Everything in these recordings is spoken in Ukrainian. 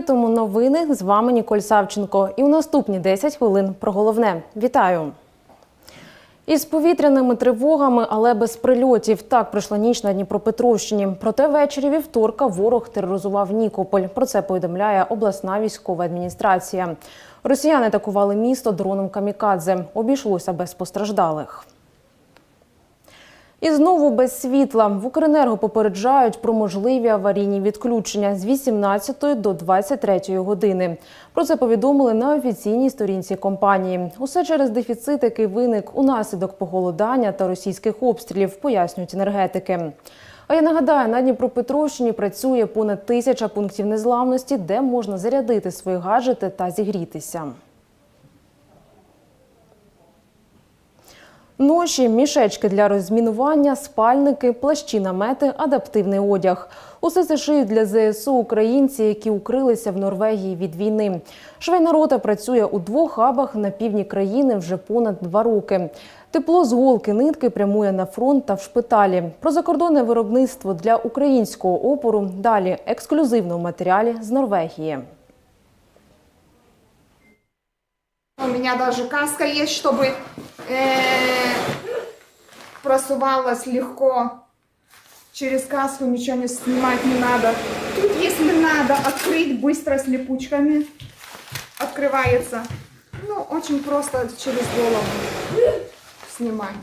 відкритому новини з вами Ніколь Савченко. І у наступні 10 хвилин про головне. Вітаю! Із повітряними тривогами, але без прильотів. Так пройшла ніч на Дніпропетровщині. Проте ввечері вівторка ворог тероризував Нікополь. Про це повідомляє обласна військова адміністрація. Росіяни атакували місто дроном камікадзе. Обійшлося без постраждалих. І знову без світла в Укренерго попереджають про можливі аварійні відключення з 18 до 23 години. Про це повідомили на офіційній сторінці компанії. Усе через дефіцит, який виник унаслідок поголодання та російських обстрілів, пояснюють енергетики. А я нагадаю, на Дніпропетровщині працює понад тисяча пунктів незламності, де можна зарядити свої гаджети та зігрітися. Ноші, мішечки для розмінування, спальники, плащі, намети, адаптивний одяг. Усе це шиють для ЗСУ українці, які укрилися в Норвегії від війни. Швейна рота працює у двох хабах на півдні країни вже понад два роки. Тепло з голки нитки прямує на фронт та в шпиталі. Про закордонне виробництво для українського опору далі ексклюзивно в матеріалі з Норвегії. У меня даже каска есть, чтобы э, просувалась легко. Через каску ничего не снимать не надо. Тут, если надо, открыть быстро с липучками. Открывается. Ну, очень просто через голову снимать.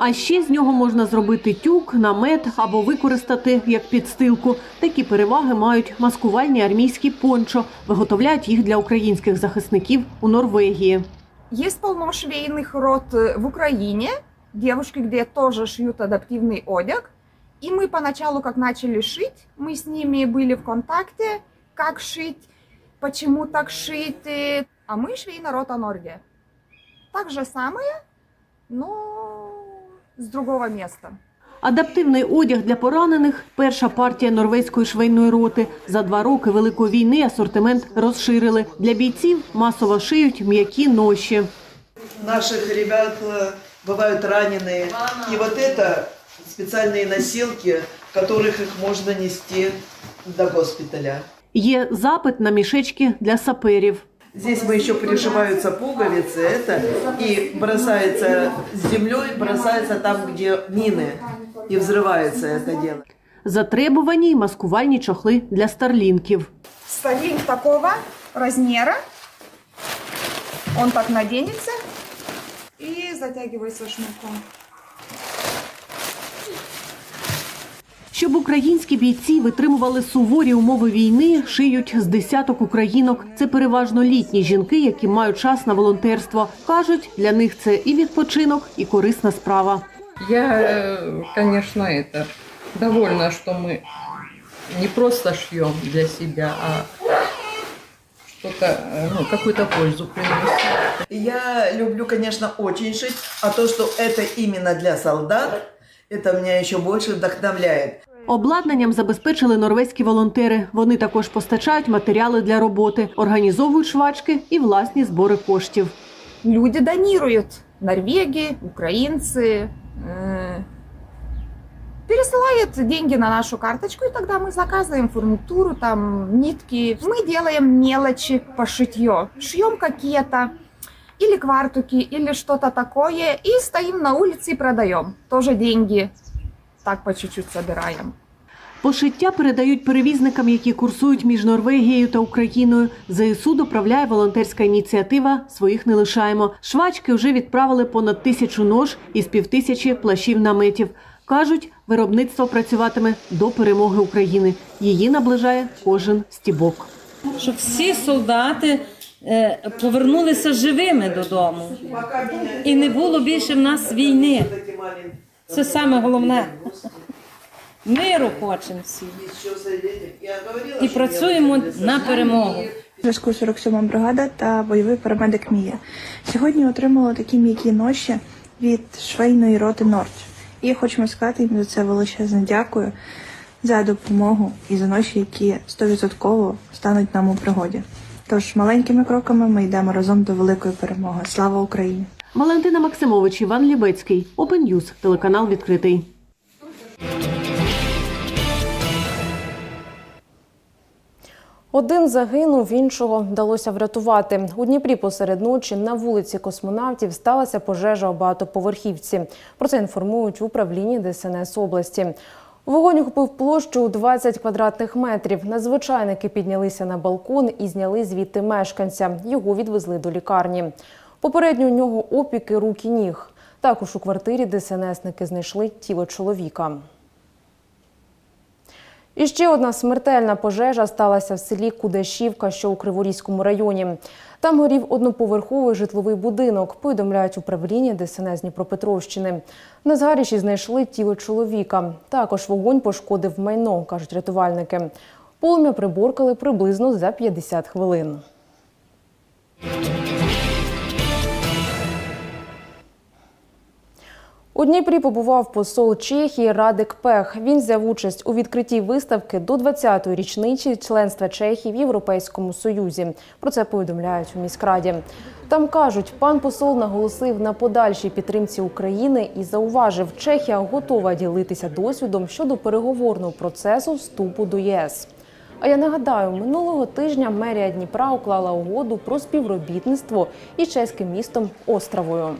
А ще з нього можна зробити тюк, намет або використати як підстилку. Такі переваги мають маскувальні армійські пончо. Виготовляють їх для українських захисників у Норвегії. Есть полно швейных рот э, в Украине, девушки, где тоже шьют адаптивный одяг. И мы поначалу, как начали шить, мы с ними были в контакте, как шить, почему так шить. э, А мы швейная рота Норге. Так же самое, но с другого места. Адаптивний одяг для поранених перша партія норвезької швейної роти. За два роки великої війни асортимент розширили. Для бійців масово шиють м'які ноші. наших ребят э, бывают раненые. И вот это специальные носилки, в которых их можно нести до госпиталя. Є запит на мішечки для саперів. Здесь мы еще прижимаются пуговицы, это и бросается с землей, бросается там, где мины, и взрывается это дело. Затребувані й маскувальні чохли для старлінків. Старинг такого размера. Он так наденется и затягивается шнурком. Щоб українські бійці витримували суворі умови війни, шиють з десяток українок. Це переважно літні жінки, які мають час на волонтерство. кажуть, для них це і відпочинок, і корисна справа. Я, э, конечно, это довольна, что мы не просто шьем для себя, а что-то, э, ну, какую-то пользу приносим. Я люблю, конечно, очень шить, а то, что это именно для солдат, это меня еще больше вдохновляет. Обладнанням забезпечили норвезькі волонтери. Вони також постачають матеріали для роботи, організовують швачки і власні збори коштів. Люди донируют. Норвеги, украинцы. э, Пересылают деньги на нашу карточку, и тогда мы заказываем фурнитуру, там, нитки. Мы делаем мелочи по шитью. Шьем какие-то или квартуки, или что-то такое, и стоим на улице и продаем. Тоже деньги так по чуть-чуть собираем. Пошиття передають перевізникам, які курсують між Норвегією та Україною. ЗСУ доправляє волонтерська ініціатива Своїх не лишаємо. Швачки вже відправили понад тисячу нож із півтисячі плащів наметів. Кажуть, виробництво працюватиме до перемоги України. Її наближає кожен стібок. щоб всі солдати е, повернулися живими додому. І не було більше в нас війни. Це саме головне. Миру хочемо всі. І працюємо на перемогу. Зв'язку 47 бригада та бойовий парамедик Мія. Сьогодні отримала такі м'які ноші від швейної роти Норч. І хочемо сказати їм за це величезне дякую за допомогу і за ноші, які 100% стануть нам у пригоді. Тож маленькими кроками ми йдемо разом до великої перемоги. Слава Україні! Валентина Максимович, Іван Лібецький, Open News, телеканал відкритий. Один загинув, іншого вдалося врятувати. У Дніпрі посеред ночі на вулиці космонавтів сталася пожежа у багатоповерхівці. Про це інформують в управлінні ДСНС області. Вогонь охопив площу у 20 квадратних метрів. Надзвичайники піднялися на балкон і зняли звідти мешканця. Його відвезли до лікарні. Попередньо у нього опіки рук і ніг. Також у квартирі ДСНСники знайшли тіло чоловіка. І ще одна смертельна пожежа сталася в селі Кудашівка, що у Криворізькому районі. Там горів одноповерховий житловий будинок, повідомляють управління ДСНС Дніпропетровщини. На згаріші знайшли тіло чоловіка. Також вогонь пошкодив майно, кажуть рятувальники. Полум'я приборкали приблизно за 50 хвилин. У Дніпрі побував посол Чехії Радик Пех. Він взяв участь у відкритті виставки до 20-ї річниці членства Чехії в Європейському Союзі. Про це повідомляють у міськраді. Там кажуть, пан посол наголосив на подальшій підтримці України і зауважив, Чехія готова ділитися досвідом щодо переговорного процесу вступу до ЄС. А я нагадаю, минулого тижня мерія Дніпра уклала угоду про співробітництво із чеським містом Островою.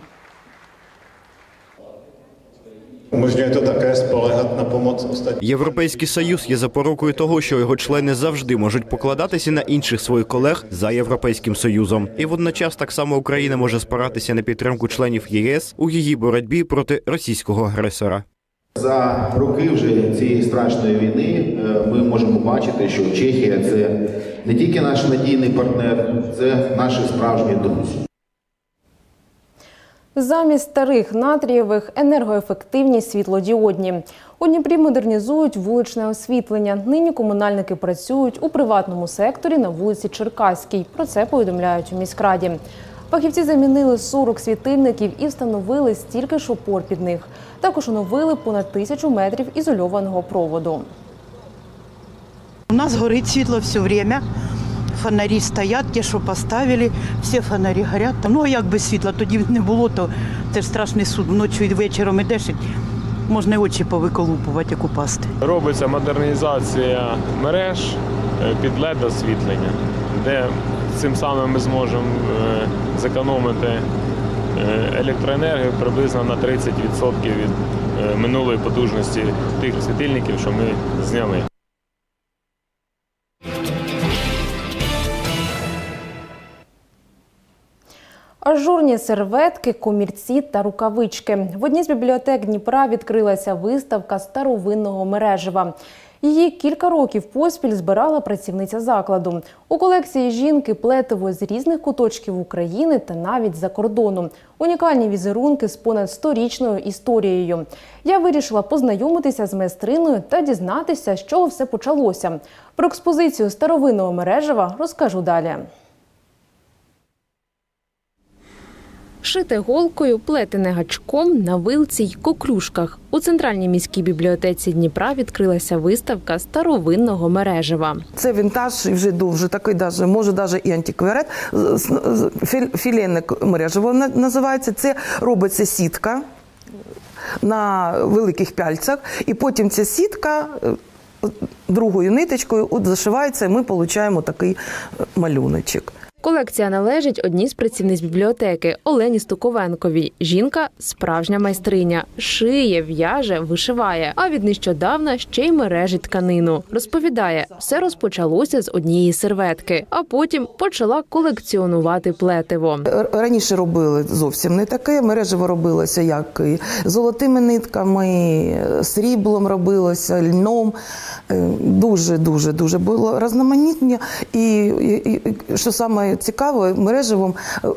To také spolehat na pomoc ostatním. Європейський союз є запорукою того, що його члени завжди можуть покладатися на інших своїх колег за європейським союзом. І водночас так само Україна може спиратися на підтримку членів ЄС у її боротьбі проти російського агресора. За роки вже цієї страшної війни е, ми можемо бачити, що Чехія це не тільки наш надійний партнер, це наші справжні друзі. Замість старих натрієвих енергоефективні світлодіодні. У Дніпрі модернізують вуличне освітлення. Нині комунальники працюють у приватному секторі на вулиці Черкаській. Про це повідомляють у міськраді. Фахівці замінили 40 світильників і встановили стільки ж опор під них. Також оновили понад тисячу метрів ізольованого проводу. У нас горить світло все время. Фонарі стоять, ті, що поставили, всі фонарі горять. Ну а як без світла? Тоді не було, то це ж страшний суд. Вночі і вечором ідеш, можна очі повиколупувати, як упасти. Робиться модернізація мереж е, під led освітлення, де цим самим ми зможемо е, зекономити е, електроенергію приблизно на 30% від минулої потужності тих світильників, що ми зняли. Ажурні серветки, комірці та рукавички. В одній з бібліотек Дніпра відкрилася виставка старовинного мережева. Її кілька років поспіль збирала працівниця закладу. У колекції жінки плетиво з різних куточків України та навіть за кордону. Унікальні візерунки з понад сторічною історією. Я вирішила познайомитися з майстриною та дізнатися, з чого все почалося. Про експозицію старовинного мережева розкажу далі. Шите голкою, плетене гачком на вилці й коклюшках. У центральній міській бібліотеці Дніпра відкрилася виставка старовинного мережева. Це вінтаж і вже дуже такий, даже, може навіть і антикваріат. З- мережево називається. Це робиться сітка на великих пяльцях, і потім ця сітка е, другою ниточкою от зашивається, і ми отримуємо такий е, малюночок. Колекція належить одній з працівниць бібліотеки Олені Стуковенковій. Жінка справжня майстриня, шиє, в'яже, вишиває. А від нещодавна ще й мережить тканину. Розповідає, все розпочалося з однієї серветки, а потім почала колекціонувати плетиво. Раніше робили зовсім не таке. Мережево робилося як золотими нитками, сріблом робилося, льном. Е, Дуже, дуже, дуже було різноманітні. І, і, і що саме цікаве, мережевом е,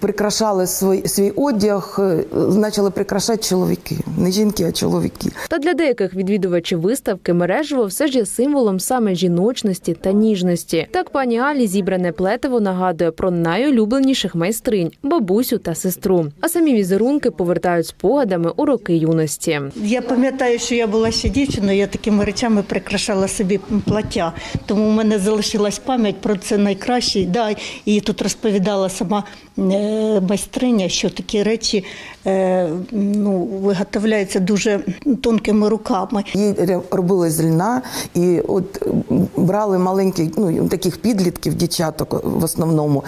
прикрашали свій, свій одяг, е, почали прикрашати чоловіки. Не жінки, а чоловіки. Та для деяких відвідувачів виставки мережево все ж є символом саме жіночності та ніжності. Так пані Алі зібране плетиво нагадує про найулюбленіших майстринь бабусю та сестру. А самі візерунки повертають спогадами у роки юності. Я пам'ятаю, що я була ще дівчиною, я такими речами прикрашала собі плаття. Тому в мене залишилась пам'ять про це найкраще. Да, І тут розповідала сама е, майстриня, що такі речі е, ну, виготовляються дуже тонкими руками. Її робили з льна, і от брали маленьких, ну таких підлітків, дівчаток в основному,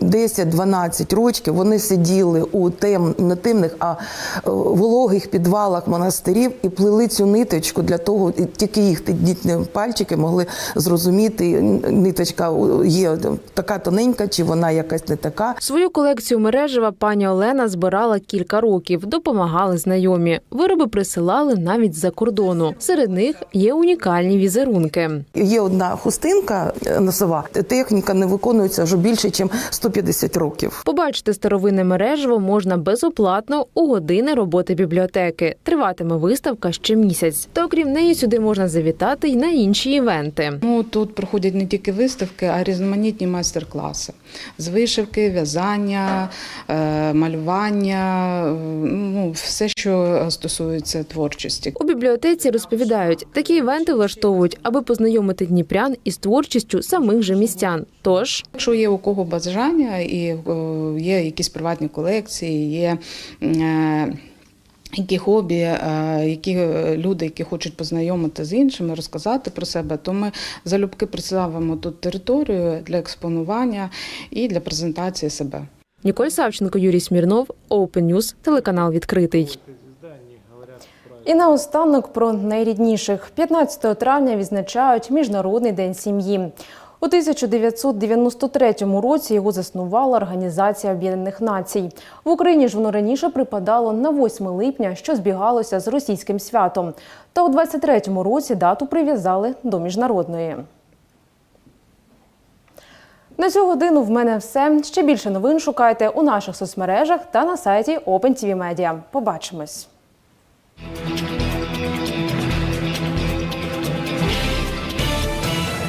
10-12 років. Вони сиділи у тем, не темних, а е, вологих підвалах монастирів і плели цю ниточку для того, тільки їх пальчики могли зрозуміти, ниточка є така тоненька, чи вона якась не така. Свою колекцію мережева пані Олена збирала кілька років, допомагали знайомі. Вироби присилали навіть з-за кордону. Серед них є унікальні візерунки. Є одна хустинка е, носова, техніка не виконується вже більше, ніж 150 років. Побачити старовинне мережево можна безоплатно у години роботи бібліотеки. Триватиме виставка ще місяць. Та окрім неї сюди можна завітати й на інші івенти. Ну, тут проходять не тільки виставки, а різноманітні майстер-класи з вишивки, в'язання, е, малювання, е, ну, все, що стосується творчості. У бібліотеці розповідають, такі івенти влаштовують, аби познайомити дніпрян із творчістю самих же містян. Тож Якщо є у кого бажання і е, є якісь приватні колекції, є. Які хобі, е, які е, люди, які хочуть познайомити з іншими, розказати про себе, то ми залюбки представимо тут територію для експонування і для презентації себе. Ніколь Савченко, Юрій Смірнов, Open News, телеканал відкритий. І наостанок про найрідніших. 15 травня відзначають Міжнародний день сім'ї. У 1993 році його заснувала Організація Об'єднаних Націй. В Україні ж воно раніше припадало на 8 липня, що збігалося з російським святом. Та у 23-му році дату прив'язали до міжнародної. На цю годину в мене все. Ще більше новин шукайте у наших соцмережах та на сайті OpenTV Media. Побачимось.